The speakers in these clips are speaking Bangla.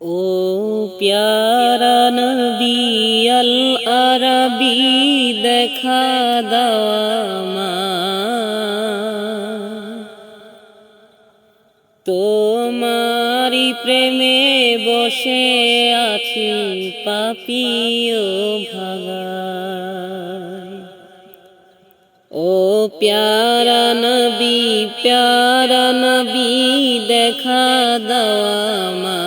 ও প্যারা নবী আরবি দেখা দামা তোমারি প্রেমে বসে আছি পাপিও ভাগায় ও প্যারা নবী প্যারা নবী, দেখা দাওয়ামা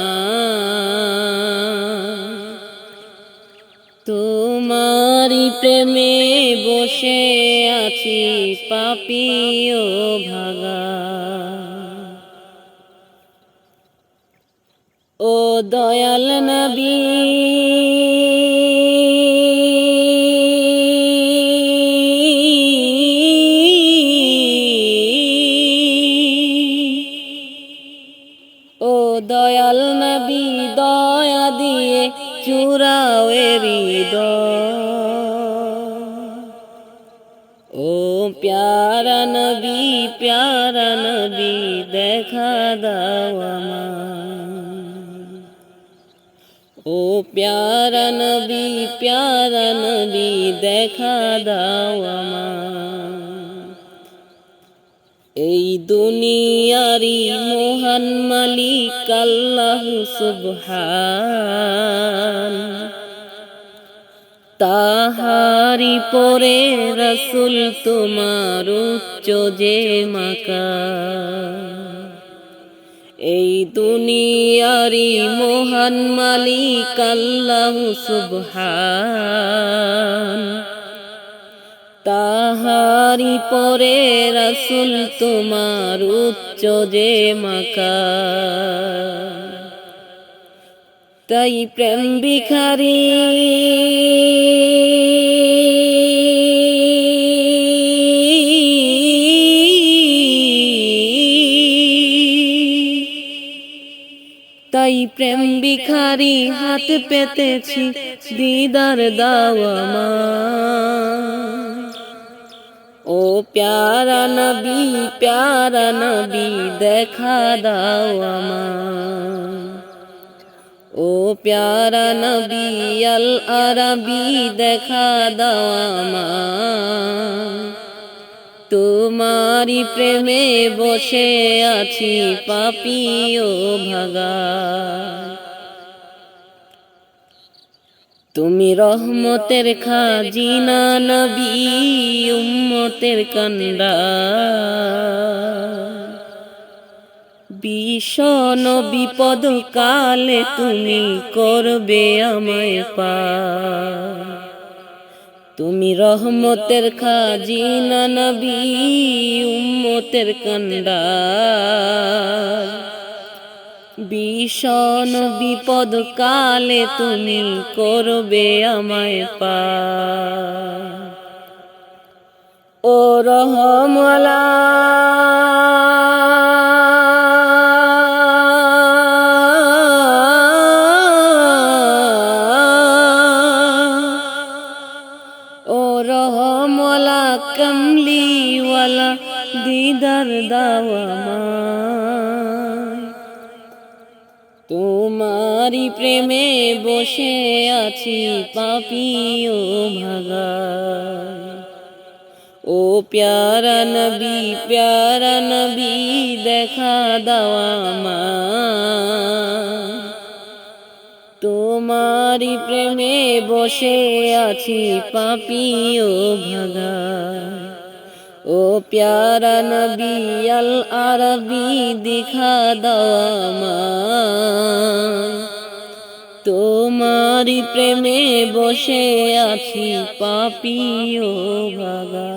তোমারি প্রেমে বসে আছি পাপিও ভাগা। ও দয়াল নবী ও দয়াল নবী, দয়া দিয়ে চূড়াও ও প্যারা নবী প্যারা নবী, দেখা দাও ও প্যারা নবী প্যারা নবী, দেখা দাও আমার এই দুনিয়ারি মোহন মালিক আল্লাহ সুবহান। তাহারি পরে রসুল তোমার উচ্চ যে মাকা এই দুনিয়ারি মোহন মালিক আল্লাহ সুবহান। তাহারি পরে রসুল তোমার উচ্চ যে মাকা তাই প্রেম ভিখারি। তাই প্রেম ভিখারি হাত পেতেছি, দিদার দাওয়ামা। ও প্যারা নবী প্যারা নবী দেখা দাও আমার ও প্যারা নবী আল আরবি দেখা দাও আমার তোমারি প্রেমে বসে আছি পাপি ও ভাগা তুমি রহমতের খাজিনা নবী, উম্মতের কান্ডা। ভীষণ বিপদ কালে তুমি করবে আমায় পা তুমি রহমতের খাজিনা নবী, উম্মতের কান্ডা। ভীষণ বিপদ কালে তুমি করবে আমায় পা ও রহমলা। ও রহমলা কমলিওয়ালা দিদার দাওয়া তোমারি প্রেমে বসে আছি পাপি ও ভাগা ও প্যারা নবী প্যারা নবী, দেখা দাওয়া তোমারি প্রেমে বসে আছি পাপি ও ভাগা ও প্যারা নবী আল আরবি দেখা দাওয়া তোমারি প্রেমে বসে আছি পাপিও ভাগা